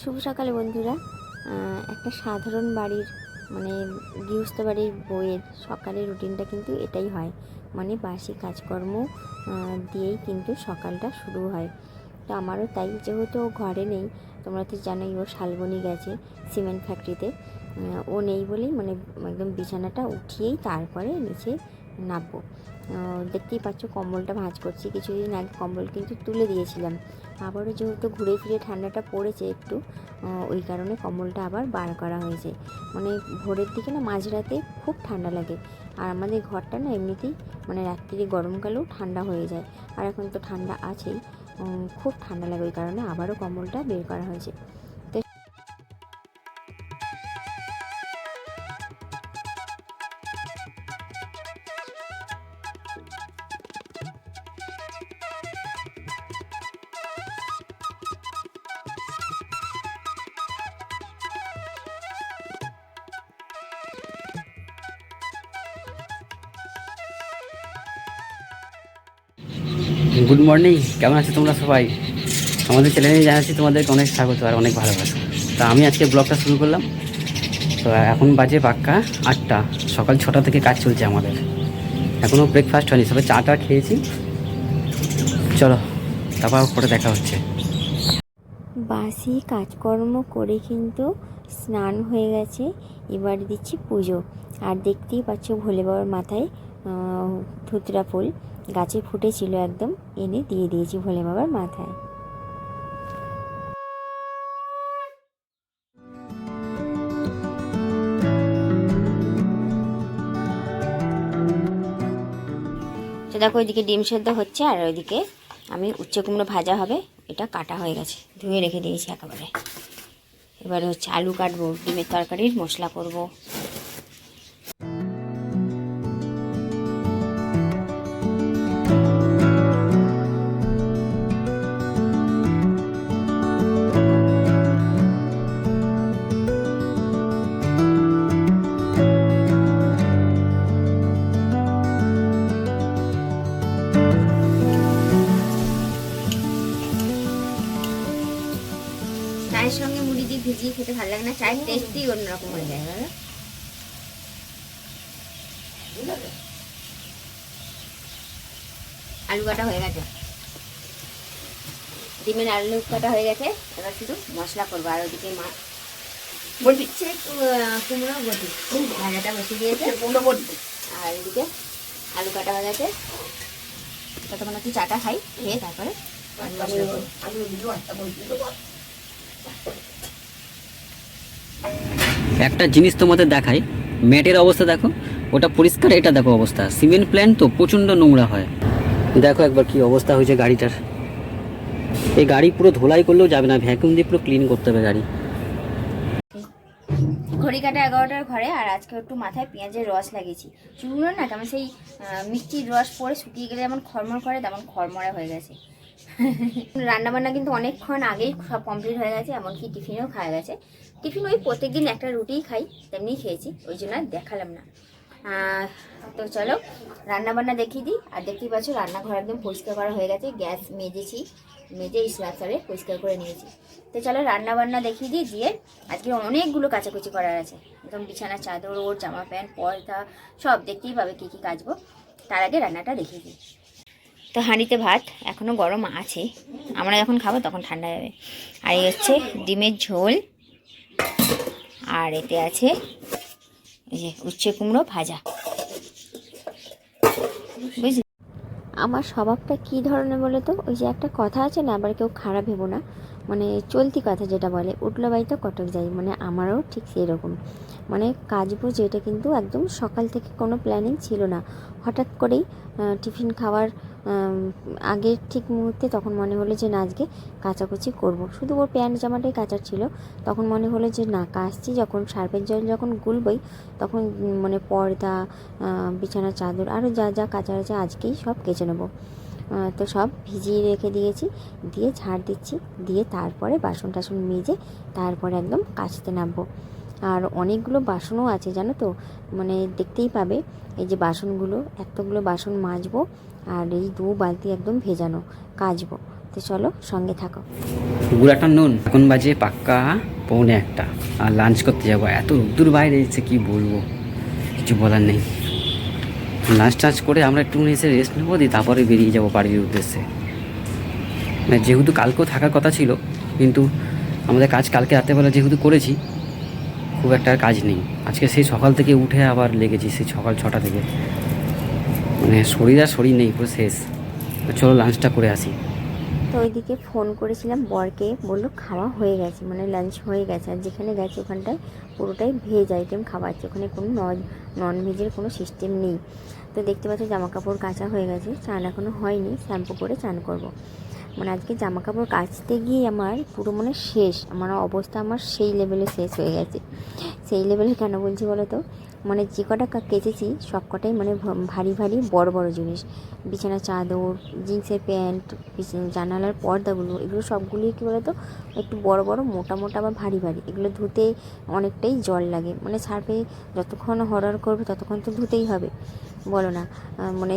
শুভ সকালে বন্ধুরা। একটা সাধারণ বাড়ির মানে গৃহস্থ বাড়ির বইয়ের সকালের রুটিনটা কিন্তু এটাই হয়। মানে বাসি কাজকর্ম দিয়েই কিন্তু সকালটা শুরু হয়। তো আমারও তাই, যেহেতু ও ঘরে নেই, তোমরা তো জানোই ও শালবনি গেছে সিমেন্ট ফ্যাক্টরিতে ও নেই বলেই মানে একদম বিছানাটা উঠিয়েই তারপরে নিচে নামবো দেখতেই পাচ্ছ কম্বলটা ভাঁজ করছি। কিছুদিন আগে কম্বল কিন্তু তুলে দিয়েছিলাম। আবারও যেহেতু ঘুরে ফিরে ঠান্ডাটা পড়েছে একটু ওই কারণে কম্বলটা আবার বার করা হয়েছে। মানে ভোরের দিকে না মাঝরাতে খুব ঠান্ডা লাগে। আর আমাদের ঘরটা না এমনিতেই মানে রাত্রিরে গরমকালেও ঠান্ডা হয়ে যায়। আর এখন তো ঠান্ডা আছেই খুব ঠান্ডা লাগে ওই কারণে আবারও কম্বলটা বের করা হয়েছে। গুড মর্নিং কেমন আছো তোমরা সবাই? আমাদের চ্যানেলে জানাচ্ছি তোমাদেরকে অনেক স্বাগত আর অনেক ভালোবাসা। তা আমি আজকে ব্লগটা শুরু করলাম। তো এখন বাজে পাক্কা আটটা, সকাল ছটা থেকে কাজ চলছে আমাদের। এখনও ব্রেকফাস্ট হয়নি সবাই চাটা খেয়েছি। চলো, তারপর পরে দেখা হচ্ছে। বাসি কাজকর্ম করে কিন্তু স্নান হয়ে গেছে, এবার দিচ্ছি পুজো। আর দেখতেই পাচ্ছ ভোলে বাবার মাথায় ধুতরা ফুল। গাছে ফুটেছিল একদম, এনে দিয়ে দিয়েছি ভোলে বাবার মাথায়। তো দেখো ওইদিকে ডিম সেদ্ধ হচ্ছে, আর ওইদিকে আমি উচ্ছে কুমড়ো ভাজা হবে, এটা কাটা হয়ে গেছে, ধুয়ে রেখে দিয়েছি একেবারে। এবারে হচ্ছে আলু কাটবো, ডিমের তরকারির মশলা করব। লাগে না চায়ের টেস্টই অন্যরকম হয়ে যায় বলো? আলু কাটা হয়ে গেছে। ডিমের আলু কাটা হয়ে গেছে। এবার শুধু মশলা করব আর ওদিকে মা বলছে কুমড়ো বটি। ভাজাটা বসিয়ে দিয়েছে। কুমড়ো বটি। আর এদিকে আলু কাটা হয়ে গেছে। ততক্ষণ একটু চাটা খাই খেয়ে তারপরে করব। একটা জিনিস তোমাদের দেখাই। ম্যাটের অবস্থা দেখো, ওটা পরিষ্কার, এটা দেখো অবস্থা। সিমেন্ট প্ল্যান তো প্রচণ্ড নোংরা হয়। দেখো একবার কি অবস্থা হয়েছে গাড়িটার। এই গাড়ি পুরো ধোলাই করলেও যাবে না ভ্যাকুম দিয়ে পুরো ক্লিন করতে হবে গাড়ি। ঘড়ি কাটা এগারোটার ঘরে, আর আজকে একটু মাথায় পেঁয়াজের রস লাগিয়েছি। চুলগুলো না কেমন সেই মিষ্টির রস পরে শুকিয়ে গেলে যেমন খরমর করে, তেমন খরমরে হয়ে গেছে। রান্না বান্না কিন্তু অনেকক্ষণ আগেই সব কমপ্লিট হয়ে গেছে, এমনকি টিফিনও খাওয়া গেছে। টিফিন ওই প্রত্যেক দিন একটা রুটিই খাই, তেমনি খেয়েছি, ওই জন্য আর দেখালাম না। তো চলো রান্না বান্না দেখিয়ে দিই। আর দেখতেই পাচ্ছ, রান্নাঘর একদম পরিষ্কার করা হয়ে গেছে, গ্যাস মেজেছি, মেজে স্ল্যাবসারে পরিষ্কার করে নিয়েছি। তো চলো রান্না বান্না দেখিয়ে দিই, দিয়ে আজকে অনেকগুলো কাচাকুচি করার আছে। একদম বিছানা, চাদর, ওর জামা প্যান্ট, পর্দা, সব দেখতেই পাবে কী কী কাচবো। তার আগে রান্নাটা দেখিয়ে দিই। তো হাঁড়িতে ভাত এখনও গরম আছে, আমরা যখন খাব তখন ঠান্ডা যাবে। আর এই হচ্ছে ডিমের ঝোল আর এতে আছে যে উচ্ছে কুমড়ো ভাজা। বুঝলি? আমার স্বভাবটা কি ধরনের বলে তো ওই যে একটা কথা আছে না, আবার কেউ খারাপ ভেবো না। মানে চলতি কথা যেটা বলে উঠল বাড়িতে কটক যাই মানে আমারও ঠিক সেরকম। মানে কাজ কাজবো যেটা কিন্তু একদম সকাল থেকে কোনো প্ল্যানিং ছিল না। হঠাৎ করেই টিফিন খাওয়ার আগের ঠিক মুহূর্তে তখন মনে হলো যে না আজকে কাচাকুচি করব। শুধু ওর প্যান্ট জামাটাই কাচার ছিল। তখন মনে হলো যে না কাচছি যখন সার্ফের জল যখন গুলবই তখন মানে পর্দা আহ, বিছানার চাদর আরও যা যা কাচার আছে আজকেই সব কেচে নেব। তো সব ভিজিয়ে রেখে দিয়েছি। দিয়ে ঝাড় দিচ্ছি। দিয়ে তারপরে বাসন টাসন মেজে তারপরে একদম কাচতে নামবো। আর অনেকগুলো বাসনও আছে, জানো তো? মানে দেখতেই পাবে, এই যে বাসনগুলো, এতগুলো বাসন মাজবো আর এই দু বালতি একদম ভেজানো কাচবো। তো চলো সঙ্গে থাকো। গুড নুন, এখন বাজে পাক্কা পৌনে একটা। আর লাঞ্চ করতে যাব। এত দূর বাইরে কি বলব? কিছু বলার নেই। লাঞ্চ টাঞ্চ করে আমরা একটু এসে রেস্ট নেব, দিয়ে তারপরে বেরিয়ে যাব বাড়ির উদ্দেশ্যে। মানে যেহেতু কালকেও থাকার কথা ছিল, কিন্তু আমাদের কাজ কালকে রাত্রেবেলা যেহেতু করেছি, খুব একটা কাজ নেই। আজকে সেই সকাল থেকে উঠে আবার লেগেছি, সেই সকাল ছটা থেকে। মানে শরীর আর শরীর নেই, পুরো শেষ। চলো লাঞ্চটা করে আসি। তো ওইদিকে ফোন করেছিলাম বরকে। বলল খাওয়া হয়ে গেছে মানে লাঞ্চ হয়ে গেছে। আর যেখানে গেছে ওখানটায় পুরোটাই ভেজ আইটেম খাওয়া আছে। ওখানে কোনো নন নন ভেজের কোনো সিস্টেম নেই। তো দেখতে পাচ্ছ জামা কাপড় কাচা হয়ে গেছে। চান এখনও হয়নি। শ্যাম্পু করে চান করব। মানে আজকে জামা কাপড় কাচতে গিয়ে আমার পুরো মানে শেষ। আমার অবস্থা আমার সেই লেভেলে শেষ হয়ে গেছে। সেই লেভেলে কেন বলছি বলো তো? মানে যে কটা কেচেছি, সব কটাই মানে ভারী ভারী বড় বড় জিনিস। বিছানা, চাদর, জিন্সের প্যান্ট জানালার পর্দাগুলো, এগুলো সবগুলোই কী বলতো, একটু বড় বড়, মোটা মোটা বা ভারী ভারী। এগুলো ধুতে অনেকটাই জল লাগে। মানে সার্ফে যতক্ষণ হরর করবে, ততক্ষণ তো ধুতেই হবে। বলো না। মানে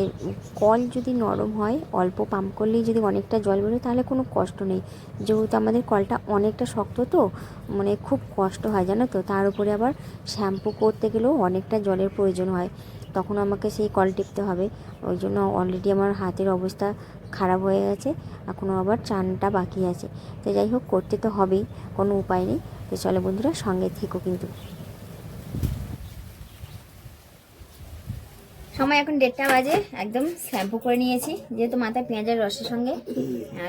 কল যদি নরম হয়, অল্প পাম্প করলেই যদি অনেকটা জল বেরোয়, তাহলে কোনো কষ্ট নেই। যেহেতু আমাদের কলটা অনেকটা শক্ত তো মানে খুব কষ্ট হয়, জানো তো? তার উপরে আবার শ্যাম্পু করতে গেলেও অনেকটা জলের প্রয়োজন হয়। তখন আমাকে সেই কল টিপতে হবে। ওই জন্য অলরেডি আমার হাতের অবস্থা খারাপ হয়ে গেছে। এখনও আবার চানটা বাকি আছে। তো যাই হোক, করতে তো হবেই, কোনো উপায় নেই। তো চলো বন্ধুরা, সঙ্গে থেকো কিন্তু। সময় এখন দেড়টা বাজে একদম শ্যাম্পু করে নিয়েছি যেহেতু মাথায় পেঁয়াজের রসের সঙ্গে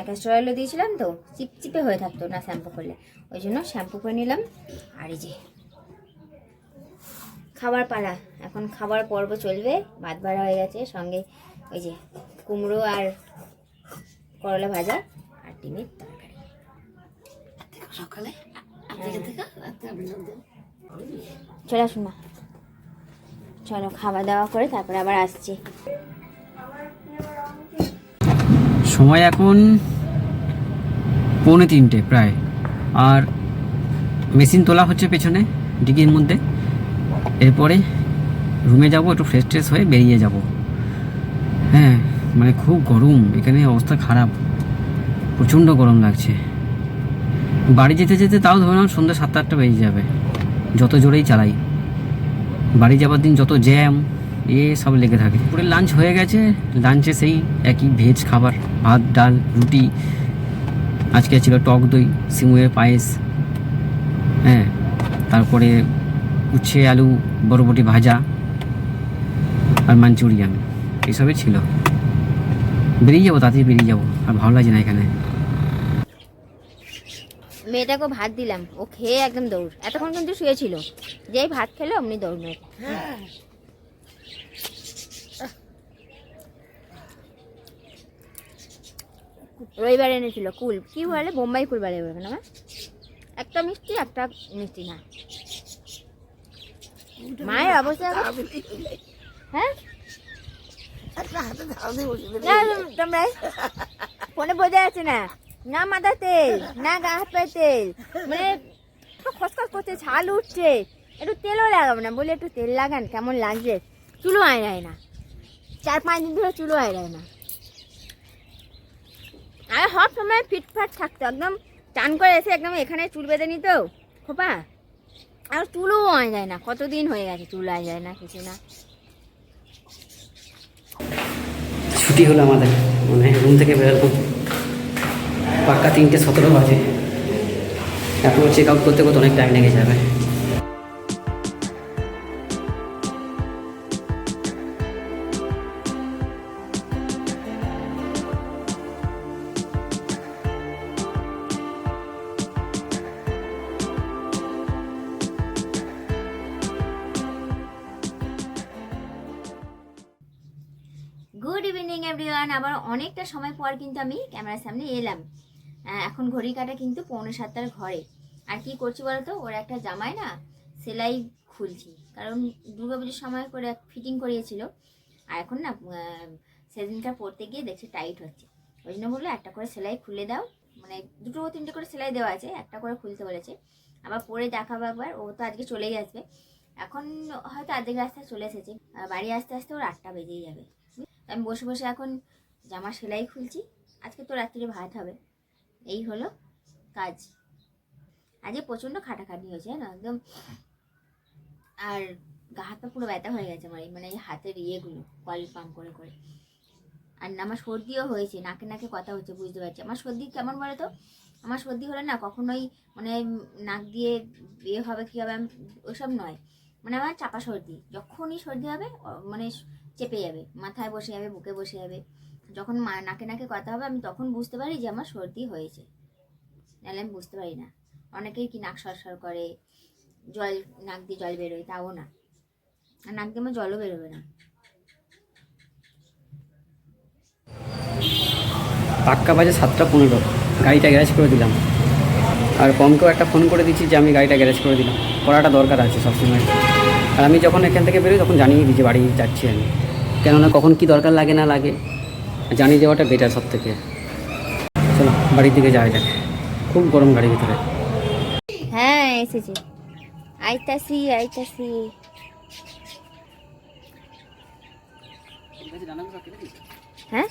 ক্যাস্টর অয়েলও দিয়েছিলাম তো চিপচিপে হয়ে থাকতো না শ্যাম্পু করলে। ওই জন্য শ্যাম্পু করে নিলাম আর এই যে খাবার পালা এখন খাবার পর্ব চলবে ভাত ভাড়া হয়ে গেছে সঙ্গে ওই যে কুমড়ো আর করলা ভাজা আর ডিমের তরকারি। সকালে? চলে আসুন না চলো খাওয়া দাওয়া করে তারপরে আবার আসছি। সময় এখন পৌনে তিনটে প্রায়। আর মেশিন তোলা হচ্ছে পেছনে, ডিগির মধ্যে। এরপরে রুমে যাব, একটু ফ্রেশ ট্রেশ হয়ে বেরিয়ে যাব। হ্যাঁ মানে খুব গরম, এখানে অবস্থা খারাপ। প্রচণ্ড গরম লাগছে। বাড়ি যেতে যেতে তাও ধরে নাও সন্ধ্যা সাতটা আটটা বেজে যাবে। যত জোরেই চালাই। বাড়ি যাবার দিন যত জ্যাম এ সব লেগে থাকে। পুরো লাঞ্চ হয়ে গেছে লাঞ্চে সেই একই ভেজ খাবার, ভাত, ডাল, রুটি। আজকে ছিল টক দই, সিমুয়ের পায়েস হ্যাঁ তারপরে উচ্ছে, আলু, বরবটি ভাজা আর মাঞ্চুরিয়ান, এসবই ছিল। বেরিয়ে যাব, তাড়াতাড়ি বেরিয়ে যাব, আর ভালো লাগছে না এখানে। মেয়েটাকে ভাত দিলাম। ও খেয়ে একদম দৌড়। এতক্ষণ কিন্তু শুয়েছিল। যেই ভাত খেলো অমনি দৌড় মেয়ে রবিবার এনেছিল কুল। কি বলে? বোম্বাই কুল বলে বলবে না একটা মিষ্টি একটা মিষ্টি না। মায়ের অবস্থা হ্যাঁ? তোমরা ফোনে বোঝা যাচ্ছে না। না মাথা তেল না গা হাত তেল মানে খসখস করছে ছাল উঠছে। একটু তেলও লাগাবো না, বলে একটু তেল লাগান, কেমন লাগছে? চুলো আয়রায় না। চার পাঁচ দিন ধরে চুলো আয়রায় না। আর সব সময় ফিটফাট থাকতো, একদম চান করে এসে একদম এখানে চুল বেঁধে নিত, খোপা। আর চুলও আয় যায় না, কতদিন হয়ে গেছে চুল আয় যায় না, কিছু না। ছুটি হলো আমাদের মানে রুম থেকে বেরোলাম। পাক্কা তিনটে সতেরো বাজে। এখনও চেক আউট করতে করতে অনেক টাইম লেগে যাবে। গুড ইভিনিং এভরিওয়ান আবার অনেকটা সময় পর কিন্তু আমি ক্যামেরার সামনে এলাম। এখন ঘড়ি কাটা কিন্তু পৌনে সাতটার ঘরে। আর কি করছি বলতো? ওর একটা জামাই না, সেলাই খুলছি। কারণ দুর্গাপুজোর সময় করে ফিটিং করিয়েছিল। আর এখন না সেদিনকার পরতে গিয়ে দেখছি টাইট হচ্ছে। ওই জন্য বলল, একটা করে সেলাই খুলে দাও। মানে দুটো তিনটে করে সেলাই দেওয়া আছে, একটা করে খুলতে বলেছে। আবার পরে দেখাবো একবার, ও তো আজকে চলেই আসবে। এখন হয়তো আর্ধেক রাস্তায় চলে এসেছে। বাড়ি আসতে আসতে ওর আটটা বেজেই যাবে। আমি বসে বসে এখন জামা সেলাই খুলছি। আজকে তো রাত্রিরে ভাত হবে। এই হলো কাজ। আজকে প্রচণ্ড খাটাখাটি হয়েছে না একদম। আর গা হাত পুরো ব্যথা হয়ে গেছে আমার মানে এই হাতের ইয়েগুলো, কল পাম্প করে করে। আর না, আমার সর্দিও হয়েছে, নাকে নাকে কথা হচ্ছে, বুঝতে পারছি। আমার সর্দি কেমন বলে তো? আমার সর্দি হলে না কখনোই মানে নাক দিয়ে বিয়ে হবে, কী হবে ওসব নয়। মানে আমার চাপা সর্দি, যখনই সর্দি হবে মানে চেপে যাবে, মাথায় বসে যাবে, বুকে বসে যাবে। যখন মা, নাকে নাকে কথা হবে, আমি তখন বুঝতে পারি যে আমার সর্দি হয়েছে। নাহলে আমি বুঝতে পারি না। অনেকেই কি নাক সরসর করে, জল, নাক দিয়ে জল বেরোয়, তাও না। আর নাক দিয়ে আমার জলও বেরোবে না। পাক্কা বাজে সাতটা পনেরো। গাড়িটা গ্যারেজ করে দিলাম। আর পমকেও একটা ফোন করে দিচ্ছি যে আমি গাড়িটা গ্যারেজ করে দিলাম। করাটা দরকার আছে সবসময়। আর আমি যখন এখান থেকে বেরোই, তখন জানিয়ে দিচ্ছি বাড়ি যাচ্ছি আমি। কেননা কখন কি দরকার লাগে না লাগে। জানিয়ে দেওয়াটা বেটার সব থেকে চলো বাড়ির দিকে যাওয়া যাক। খুব গরম গাড়ির ভিতরে। হ্যাঁ এসেছি। আইতাসি আইতাসি হ্যাঁ?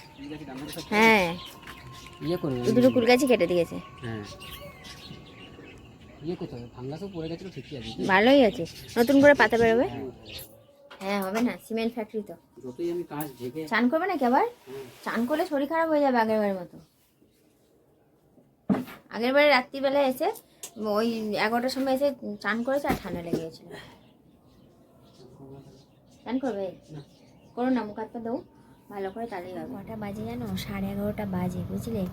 হ্যাঁ। ইয়ে দুটো কুল গাছই কেটে দিয়েছে। হ্যাঁ। ইয়ে ভালোই আছে। নতুন করে পাতা বেরোবে? হ্যাঁ হবে না সিমেন্ট ফ্যাক্টরি তো। যতই আমি কাজ ঢেকে চান করবে নাকি আবার? চান করলে শরীর খারাপ হয়ে যাবে আগের বারের মতো। আগের বারে রাত্রিবেলা এসে ওই এগারোটার সময় এসে চান করেছে আর ঠান্ডা লেগে গেছিল। চান করবে? করো না মুখ হাত পা দাও ভালো করে তাহলেই হবে কটা বাজে জানো? সাড়ে এগারোটা বাজে বুঝলে?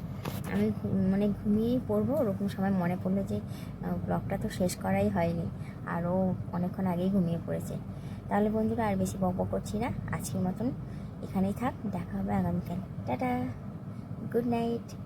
আমি মানে ঘুমিয়েই পড়ব ওরকম সময় মনে পড়ল যে ব্লগটা তো শেষ করাই হয়নি। আরও অনেকক্ষণ আগেই ঘুমিয়ে পড়েছে। তাহলে বন্ধুরা আর বেশি বক করছি না। আজকের মতন এখানেই থাক, দেখা হবে আগামীকাল। টাটা। Good night.